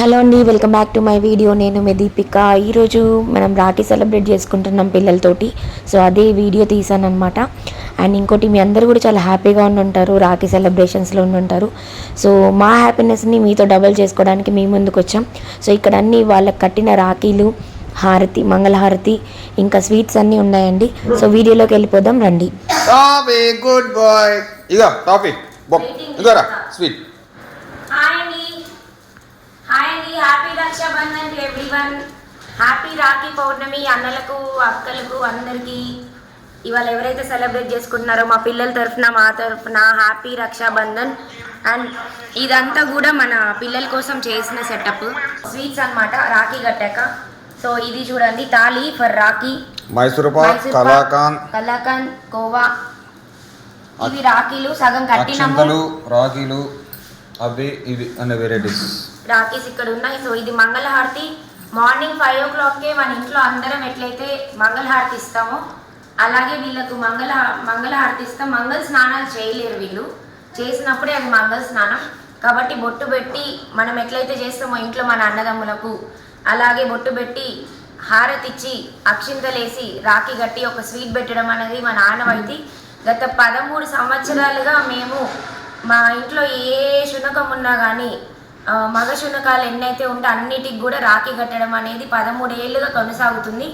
Hello అండి welcome back to my video. నేను మీ దీపిక. ఈరోజు మనం రాఖీ సెలబ్రేట్ చేసుకుంటున్నాం పిల్లలతోటి. సో అదే వీడియో తీసాను అనమాట అండ్ ఇంకోటి మీ అందరు కూడా చాలా హ్యాపీగా ఉండి ఉంటారు రాఖీ సెలబ్రేషన్స్లో ఉండి ఉంటారు సో మా హ్యాపీనెస్ని మీతో డబల్ చేసుకోవడానికి మీ ముందుకు వచ్చాం సో ఇక్కడ అన్ని వాళ్ళకి కట్టిన రాఖీలు హారతి మంగళహారతి ఇంకా స్వీట్స్ అన్నీ ఉన్నాయండి. సో వీడియోలోకి వెళ్ళిపోదాం రండి. గుడ్ బాయ్ ఇగో టాఫీ స్వీట్ హాయ్ అండి హాయ్ అండి happy Raksha Bandhan to everyone happy Rakhi Pournami అన్నలకు అక్కలకు అందరికీ. ఇవాళ ఎవరైతే సెలబ్రేట్ చేసుకుంటున్నారో మా పిల్లల తరఫున మా తరఫున హ్యాపీ రక్షాబంధన్ అండ్ ఇదంతా కూడా మన పిల్లల కోసం చేసిన సెటప్ స్వీట్స్ అన్నమాట రాఖీ కట్టాక. సో ఇది చూడండి తాళి ఫర్ రాఖీ. మైసూర్ కలాకాన్ కలాకాండ్ కోవా ఇవి రాఖీలు సగం కట్టినాము. అక్షంతలు రాఖీలు. అవి ఇవి అనే వెరైటీస్. రాఖీస్ ఇక్కడ ఉన్నాయి సో ఇది మంగళహారతి. మార్నింగ్ ఫైవ్ ఓ క్లాక్కే మన ఇంట్లో అందరం ఎట్లయితే మంగళహారతి ఇస్తామో అలాగే వీళ్ళకు మంగళ మంగళహారతి ఇస్తాం మంగళ స్నానాలు చేయలేరు వీళ్ళు. చేసినప్పుడే అది మంగళ స్నానం. కాబట్టి బొట్టు పెట్టి మనం ఎట్లయితే చేస్తామో ఇంట్లో మన అన్నదమ్ములకు అలాగే బొట్టు పెట్టి హారతి ఇచ్చి అక్షింతలేసి రాఖీ కట్టి ఒక స్వీట్ పెట్టడం అనేది మన ఆనవాయితీ గత పదమూడు సంవత్సరాలుగా మేము మా ఇంట్లో ఏ శునకం ఉన్నా కానీ మగ శునకాలు ఎన్నైతే ఉంటే అన్నిటికి కూడా రాఖీ కట్టడం అనేది పదమూడు ఏళ్ళుగా కొనసాగుతుంది.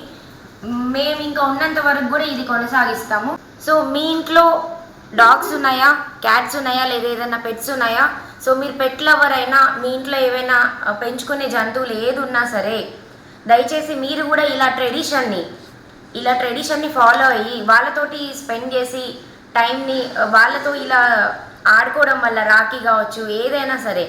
మేము ఇంకా ఉన్నంత వరకు కూడా ఇది కొనసాగిస్తాము. సో మీ ఇంట్లో డాగ్స్ ఉన్నాయా? క్యాట్స్ ఉన్నాయా? లేదా ఏదైనా పెట్స్ ఉన్నాయా? సో మీరు పెట్ లవర్ అయినా మీ ఇంట్లో ఏవైనా పెంచుకునే జంతువులు ఏది ఉన్నా సరే దయచేసి మీరు కూడా ఇలా ట్రెడిషన్ని ఇలా ట్రెడిషన్ని ఫాలో అయ్యి వాళ్ళతోటి స్పెండ్ చేసి టైంని వాళ్ళతో ఇలా ఆడుకోవడం వల్ల రాఖీ కావచ్చు ఏదైనా సరే.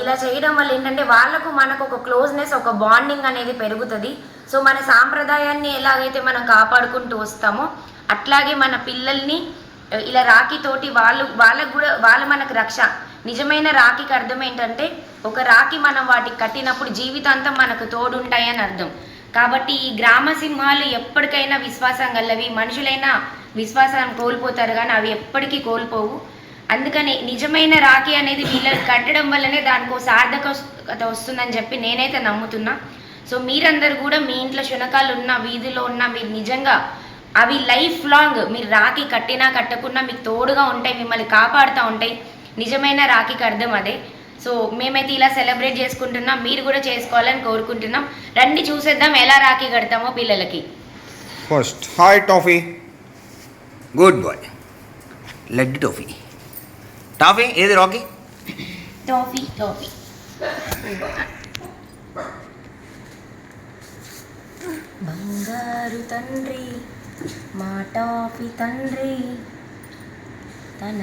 ఇలా చేయడం వల్ల ఏంటంటే వాళ్ళకు మనకు ఒక క్లోజ్నెస్ ఒక బాండింగ్ అనేది పెరుగుతుంది. సో మన సాంప్రదాయాన్ని ఎలాగైతే మనం కాపాడుకుంటూ వస్తామో అట్లాగే మన పిల్లల్ని ఇలా రాఖీ తోటి వాళ్ళు వాళ్ళకు కూడా వాళ్ళు మనకు రక్ష. నిజమైన రాఖీకి అర్థం ఏంటంటే ఒక రాఖీ మనం వాటికి కట్టినప్పుడు జీవితాంతం మనకు తోడుంటాయని అర్థం. కాబట్టి ఈ గ్రామ సింహాలు ఎప్పటికైనా విశ్వాసం గలవి. మనుషులైనా విశ్వాసం కోల్పోతారు కానీ అవి ఎప్పటికీ కోల్పోవు. అందుకని నిజమైన రాఖీ అనేది వీళ్ళకి కట్టడం వల్లనే దానికో సార్థకత వస్తుందని చెప్పి నేనైతే నమ్ముతున్నా. సో మీరందరూ కూడా మీ ఇంట్లో శునకాలు ఉన్న వీధిలో ఉన్న మీరు నిజంగా అవి లైఫ్ లాంగ్ మీరు రాఖీ కట్టినా కట్టకున్నా మీకు తోడుగా ఉంటాయి మిమ్మల్ని కాపాడుతూ ఉంటాయి. నిజమైన రాఖీకి అర్థం అదే. సో మేమైతే ఇలా సెలబ్రేట్ చేసుకుంటున్నాం మీరు కూడా చేసుకోవాలని కోరుకుంటున్నాం. రండి చూసేద్దాం ఎలా రాఖీ కడతామో పిల్లలకి. First hi toffee. Good boy. Laddu toffee. Toffee ఏది రాకీ టాఫీ టాఫీ బంగారు తండ్రి మా టాఫీ తండ్రి తన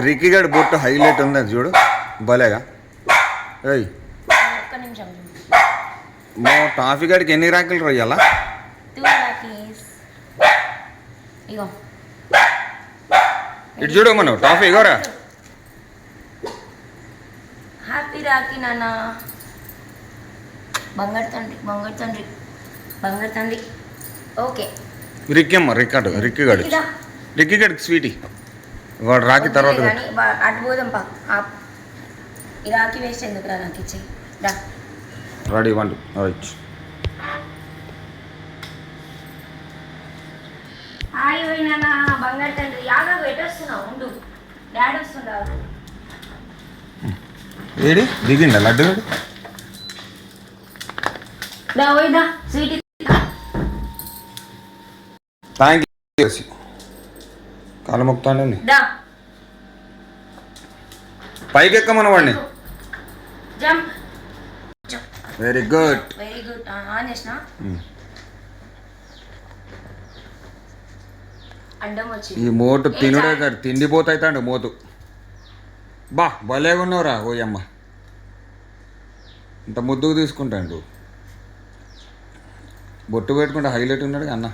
రిక్కీ గడ్ బొట్టు హైలైట్ ఉంది అది చూడు. భలేగా. ఏయ్. మా టాఫీ గడికి ఎన్ని రాకీలు రొయ్యాలా టూ రాకీస్ ఇగో. ఇటు చూడు మనం టాఫీ ఇగోరా. హ్యాపీ రాఖీ నాన్న. బంగారు తండ్రి బంగారు తండ్రి బంగారు తండ్రి. ఓకే. రిక్కీ అమ్మ రిక్కాడు రిక్కీ గడు రిక్కీ గడికి స్వీటీ. వాడు రాకి తర్వాత అటు పోదాం పా. ఈ రాఖీ వేస్ట్ ఎందుకురా నాకు ఇచ్చేయి? రా. రెడీ వన్ రైట్ హాయ్ పోయినా బంగారు తండ్రి. యాగా పెట్టొస్తున్నావు ఉండు. డాడీ వస్తుందా ఏడి? దిగిండ లడ్డు? గడు దా పోయిదా స్వీట్ థ్యాంక్ యూ కాలు మొక్కుతాండి దా. పైకి వాడిని jump. Very good very good on చేసిన? అడ్డం వచ్చింది. ఈ మోటు తినుడే కాదు తిండిపోతాయితాండు మోతు బా భలేగా ఉన్నావురా ఓయమ్మ. ఇంత ముద్దుకు తీసుకుంటాడు. బొట్టు పెట్టుకుంటే హైలైట్ ఉన్నాడు అన్న.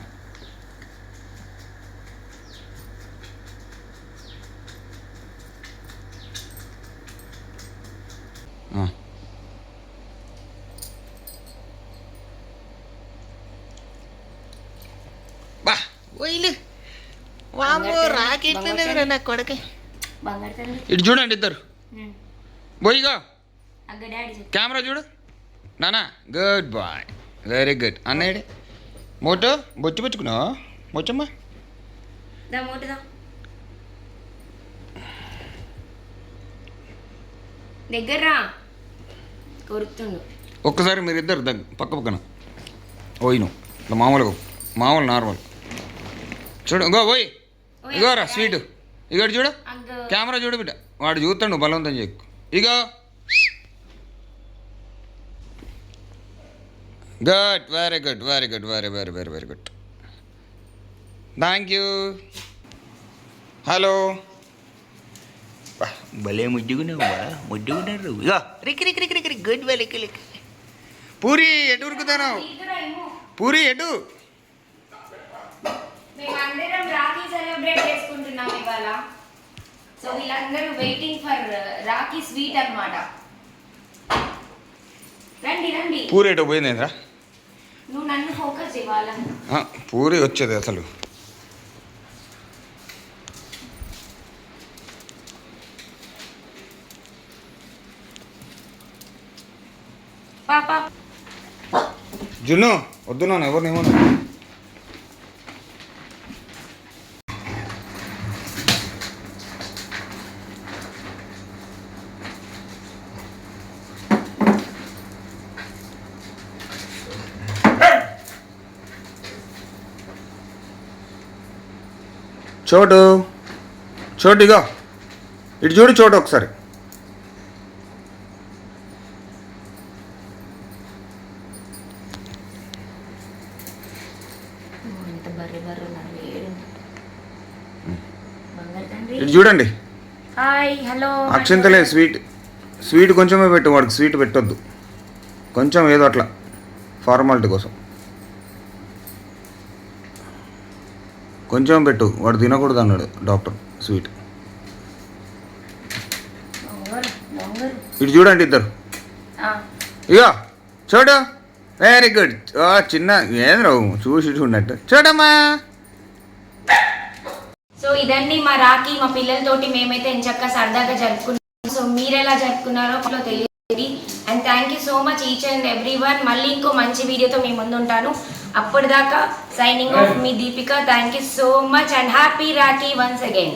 ఆ. బా. రాకెట్లనే నా కొడుకే. ఇటు చూడండి ఇద్దరు. పోయిగా చెప్పు. కెమెరా చూడు. నానా గుడ్ బాయ్. Very good. అన్నయ్య మోటో బొచ్చు పెట్టుకున్నావా? బొచ్చమ్మా దగ్గర ఒక్కసారి మీరు ఇద్దరు దగ్గర పక్క పక్కన. పోయిను ఇట్లా మామూలుగా మామూలు నార్మల్. చూడు ఇంకో పోయి. ఇగో రా స్వీట్. ఇగోటి చూడు. కెమెరా చూడు బిడ్డ. వాడు చూస్తాడు బలవంతం చేయకు ఇగో. Good very good very good very very very very good thank you hello భలే ముద్దుగున్నావా ముద్దుగున్నారు. ఇగో. రిక్ రిక్ రిక్ రిక్ రిక్ గుడ్ పూరి ఎటు ఉరుకుతాను పూరి ఎటు? మేమందరం రాఖీ సెలబ్రేట్ చేసుకుంటున్నాం ఇవాళ. సో వీళ్ళందరూ వెయిటింగ్ ఫర్ రాఖీ స్వీట్ అన్నమాట. రండి రండి. పోయిందేంద్రా? నువ్వు నన్ను ఫోకస్ ఇవ్వాల. పూరి వచ్చేది అసలు. పాప. జున్ను వద్దు నాన్న ఎవరినేమన్నా చోటు. చోటు ఇగో. ఇటు చూడు చోటు ఒకసారి. ఇటు చూడండి. హాయ్ హలో అక్షంతలే స్వీట్. స్వీట్ కొంచెమే పెట్టు వాడికి స్వీట్ పెట్టొద్దు. కొంచెం ఏదో అట్లా ఫార్మాలిటీ కోసం. కొంచెం పెట్టు వాడు తినకూడదు అన్నాడు డాక్టర్ స్వీట్. ఇటు చూడండి ఇద్దరు. ఆ, ఇగో చూడు. వెరీ గుడ్ చిన్న ఏం రావు చూసి చూడట్టు చూడమ్మా. సో ఇదండి మా రాఖీ మా పిల్లలతోటి మేమైతే ఎంచక్క సరదాగా జరుపుకున్నాం. సో మీరు ఎలా జరుపుకున్నారో తెలియదు. And thank you so much each and every one మళ్ళీ ఇంకో మంచి వీడియోతో మీ ముందు ఉంటాను అప్పటిదాకా signing off me Deepika. Thank you so much and happy Rakhi once again